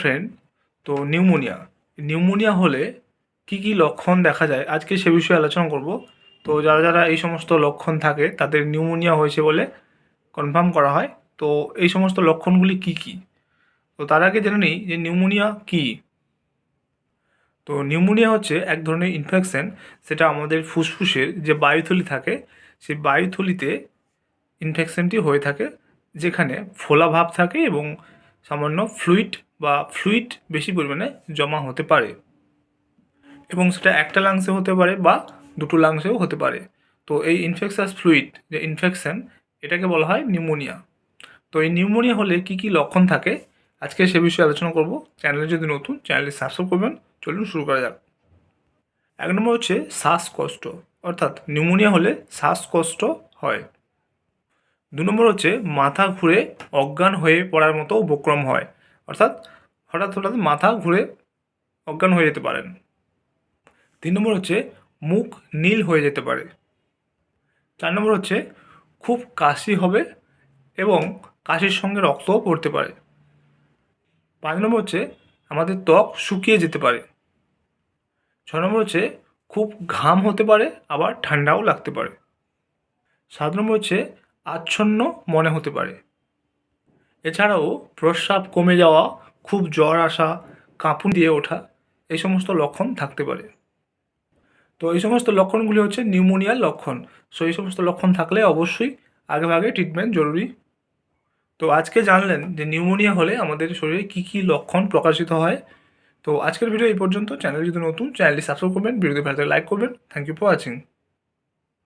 Friend তো pneumonia. Pneumonia হলে কি কি লক্ষণ দেখা যায়? আজকে সে বিষয়ে আলোচনা করব। তো যারা যারা এই সমস্ত লক্ষণ থাকে, তাদের নিউমোনিয়া হয়েছে বলে কনফার্ম করা হয়। তো এই সমস্ত লক্ষণগুলি কি কি? তো তার আগে জেনে নিই যে নিউমোনিয়া কী। তো নিউমোনিয়া হচ্ছে এক ধরনের ইনফেকশন সেটা আমাদের ফুসফুসের যে বায়ুথলি থাকে, সেই বায়ুথলিতে ইনফেকশনটি হয়ে থাকে, যেখানে ফোলা ভাব থাকে এবং সামান্য ফ্লুইড বা ফ্লুইড বেশি পরিমাণে জমা হতে পারে। এবং সেটা একটা লাংসে হতে পারে বা দুটো লাংসেও হতে পারে। তো এই ইনফেকশাস ফ্লুইড যে ইনফেকশন এটাকে বলা হয় নিউমোনিয়া তো এই নিউমোনিয়া হলে কি কি লক্ষণ থাকে? আজকে সে বিষয়ে আলোচনা করব। চ্যানেলে যদি নতুন, চ্যানেলটি সাবস্ক্রাইব করবেন। চলুন শুরু করা যাক। এক নম্বর হচ্ছে শ্বাসকষ্ট, অর্থাৎ নিউমোনিয়া হলে শ্বাসকষ্ট হয়। দু নম্বর হচ্ছে মাথা ঘুরে অজ্ঞান হয়ে পড়ার মতো উপক্রম হয়। অর্থাৎ হঠাৎ হঠাৎ মাথা ঘুরে অজ্ঞান হয়ে যেতে পারেন। তিন নম্বর হচ্ছে মুখ নীল হয়ে যেতে পারে। চার নম্বর হচ্ছে খুব কাশি হবে এবং কাশির সঙ্গে রক্তও পড়তে পারে। পাঁচ নম্বর হচ্ছে আমাদের ত্বক শুকিয়ে যেতে পারে। ছ নম্বর হচ্ছে খুব ঘাম হতে পারে, আবার ঠান্ডাও লাগতে পারে। সাত নম্বর হচ্ছে আচ্ছন্ন মনে হতে পারে। এছাড়াও প্রস্রাব কমে যাওয়া, খুব জ্বর আসা, কাঁপুন দিয়ে ওঠা, এই সমস্ত লক্ষণ থাকতে পারে। তো এই সমস্ত লক্ষণগুলি হচ্ছে নিউমোনিয়ার লক্ষণ। সো এই সমস্ত লক্ষণ থাকলে অবশ্যই আগেভাগে ট্রিটমেন্ট জরুরি। তো আজকে জানলেন যে নিউমোনিয়া হলে আমাদের শরীরে কী কী লক্ষণ প্রকাশিত হয়। তো আজকের ভিডিও এই পর্যন্ত। চ্যানেল যদি নতুন, চ্যানেলটি সাবস্ক্রাইব করবেন, ভিডিওতে ভালো লাইক করবেন। Thank you for watching